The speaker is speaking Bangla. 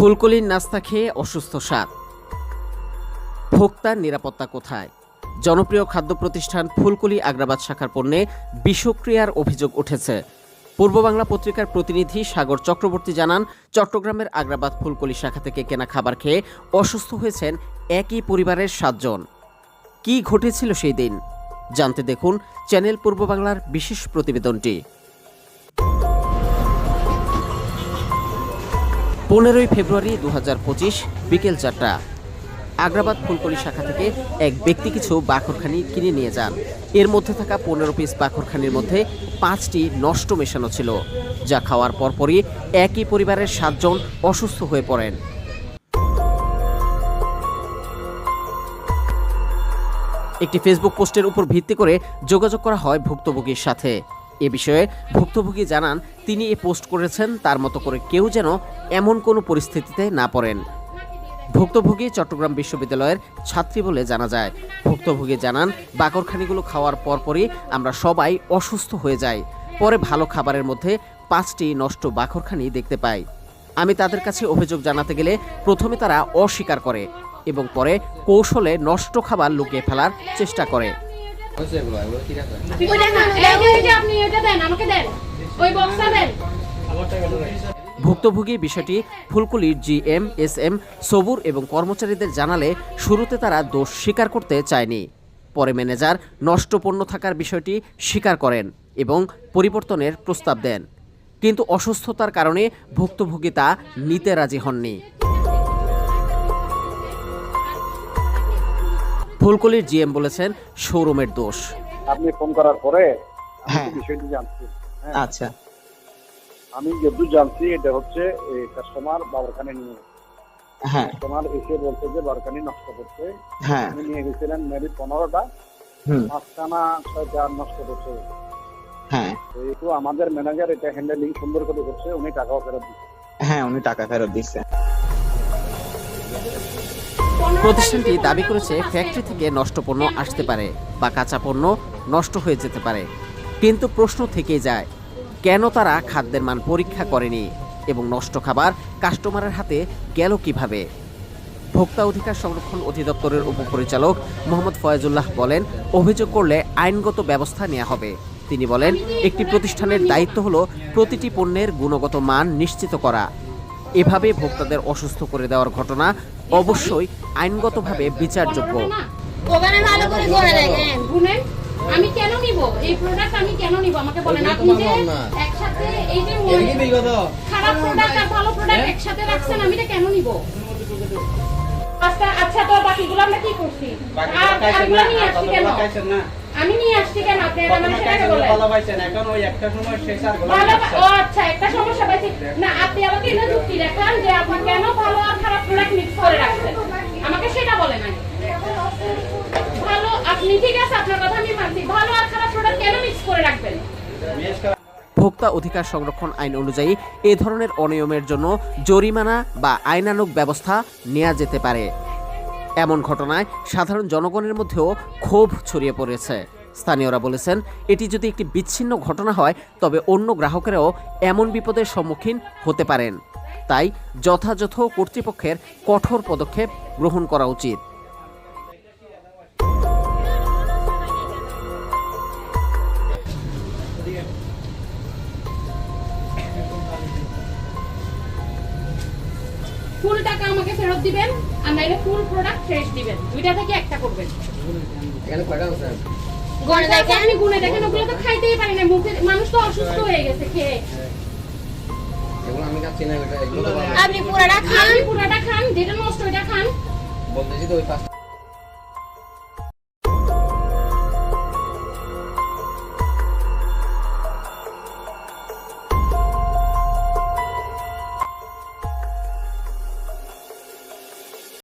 ফুলকলির নাস্তা খেয়ে অসুস্থ সাত। ভোক্তার নিরাপত্তা কোথায়? জনপ্রিয় খাদ্য প্রতিষ্ঠান ফুলকলি আগ্রাবাদ শাখার পণ্যে বিষক্রিয়ার অভিযোগ উঠেছে। পূর্ব বাংলা পত্রিকার প্রতিনিধি সাগর চক্রবর্তী জানান, চট্টগ্রামের আগ্রাবাদ ফুলকলি শাখা থেকে কেনা খাবার খেয়ে অসুস্থ হয়েছেন একই পরিবারের সাতজন। কি ঘটেছিল সেই দিন? জানতে দেখুন চ্যানেল পূর্ব বাংলার বিশেষ প্রতিবেদনটি। পনেরোই ফেব্রুয়ারি দু পঁচিশ বিকেল চারটা। আগ্রাবাদ ফুলকলি শাখা থেকে এক ব্যক্তি কিছু বাখরখানি কিনে নিয়ে যান। এর মধ্যে থাকা পনেরো পিস বাখরখানির মধ্যে পাঁচটি নষ্ট মেশানো ছিল, যা খাওয়ার পরপরই একই পরিবারের সাতজন অসুস্থ হয়ে পড়েন। একটি ফেসবুক পোস্টের উপর ভিত্তি করে যোগাযোগ করা হয় ভুক্তভোগীর সাথে। এ বিষয়ে ভুক্তভোগী জানান তিনি এ পোস্ট করেছেন তার মতো করে কেউ যেন এমন কোনো পরিস্থিতিতে না পড়েন। ভুক্তভোগী চট্টগ্রাম বিশ্ববিদ্যালয়ের ছাত্রী বলে জানা যায়। ভুক্তভোগী জানান বাকরখানিগুলো খাওয়ার পরপরই আমরা সবাই অসুস্থ হয়ে যাই। পরে ভালো খাবারের মধ্যে পাঁচটি নষ্ট বাকরখানি দেখতে পাই। আমি তাদের কাছে অভিযোগ জানাতে গেলে প্রথমে তারা অস্বীকার করে এবং পরে কৌশলে নষ্ট খাবার লুকিয়ে ফেলার চেষ্টা করে। দেন আমাকে দেন। ওই বক্সটা দেন। ভুক্তভোগী বিষয়টি ফুলকুলির জিএম এস এম সবুর এবং কর্মচারীদের জানালে শুরুতে তারা দোষ স্বীকার করতে চায়নি। পরে ম্যানেজার নষ্ট পণ্য থাকার বিষয়টি স্বীকার করেন এবং পরিবর্তনের প্রস্তাব দেন। কিন্তু অসুস্থতার কারণে ভুক্তভোগী তা নিতে রাজি হননি। ফুলকলির জিএম বলেছেন শোরুমের দোষ। আপনি ফোন করার পরে হ্যাঁ। বিষয়টি জানছি হ্যাঁ। আচ্ছা। আমি যেহেতু জানছি এটা হচ্ছে কাস্টমার বাবারখানে নিয়ে। হ্যাঁ। কাস্টমার এসে বলছে যে বারখানি নষ্ট করছে। হ্যাঁ। আমি নিয়ে গেছিলেন মেবি পনেরোটা। পাঁচখানা ছয়টা নষ্ট করছে। হ্যাঁ। যেহেতু আমাদের ম্যানেজার এটা হ্যান্ডেলিং সুন্দর করে করছে উনি টাকাও ফেরত দিচ্ছে। হ্যাঁ উনি টাকা ফেরত দিচ্ছে। প্রতিষ্ঠানটি দাবি করেছে ফ্যাক্টরি থেকে নষ্ট পণ্য আসতে পারে বা কাঁচা পণ্য নষ্ট হয়ে যেতে পারে। কিন্তু প্রশ্ন থেকেই যায়, কেন তারা খাদ্যের মান পরীক্ষা করেনি এবং নষ্ট খাবার কাস্টমারের হাতে গেল কীভাবে? ভোক্তা অধিকার সংরক্ষণ অধিদপ্তরের উপপরিচালক মোহাম্মদ ফয়েজুল্লাহ বলেন, অভিযোগ করলে আইনগত ব্যবস্থা নেওয়া হবে। তিনি বলেন, একটি প্রতিষ্ঠানের দায়িত্ব হলো প্রতিটি পণ্যের গুণগত মান নিশ্চিত করা। এভাবে ভোক্তাদের অসুস্থ করে দেওয়ার ঘটনা অবশ্যই আইনগতভাবে বিচারযোগ্য। ভালো আমি কেন নিব? এই প্রোডাক্ট আমি কেন নিব? আমাকে বলেন আপনি যে একসাথে এই যে খারাপ প্রোডাক্ট আর ভালো প্রোডাক্ট একসাথে রাখছেন আমি এটা কেন নিব? আচ্ছা আচ্ছা তো বাকিগুলো আমরা কি করছি? আর নিয়ে আসছি কেন? আমি নিয়ে আসছি কেন? আপনি মানে সেটাকে বলেন। ভালো ও আচ্ছা একটা সমস্যা পাইছি। না আপনি আমাকে এটা যুক্তি দেখান যে আপনি কেন ভালো আর খারাপ প্রোডাক্ট মিক্স করে রাখছেন আমাকে সেটা বলেন আগে ভালো আপনি ঠিক আছে আপনার কথা আমি মানছি ভালো আর খারাপ প্রোডাক্ট কেন মিক্স করে রাখবেন ভোক্তা অধিকার সংরক্ষণ আইন অনুযায়ী এ ধরনের অনিয়মের জন্য জরিমানা বা আইনানুগ ব্যবস্থা নেওয়া যেতে পারে। এমন ঘটনায় সাধারণ জনগণের মধ্যেও ক্ষোভ ছড়িয়ে পড়েছে। স্থানীয়রা বলেছেন, এটি যদি একটি বিচ্ছিন্ন ঘটনা হয়, তবে অন্য গ্রাহকেরাও এমন বিপদের সম্মুখীন হতে পারেন। তাই যথাযথ কর্তৃপক্ষের কঠোর পদক্ষেপ গ্রহণ করা উচিত। ফুল টাকা আমাকে ফেরত দিবেন আর নাইলে ফুল প্রোডাক্ট ফ্রেশ দিবেন। দুইটা থেকে একটা করবেন। এখানে কয়টা আছে গড়ে দেখেন? আমি গুনে দেখেন ওগুলো তো খাইতেই পারি না। মুখে মানুষ তো অসুস্থ হয়ে। গেছে খেয়ে। আপনি পুরাটা খান? পুরাটা খান যেটা নষ্ট ওইটা খান। বলতেছি তো ওই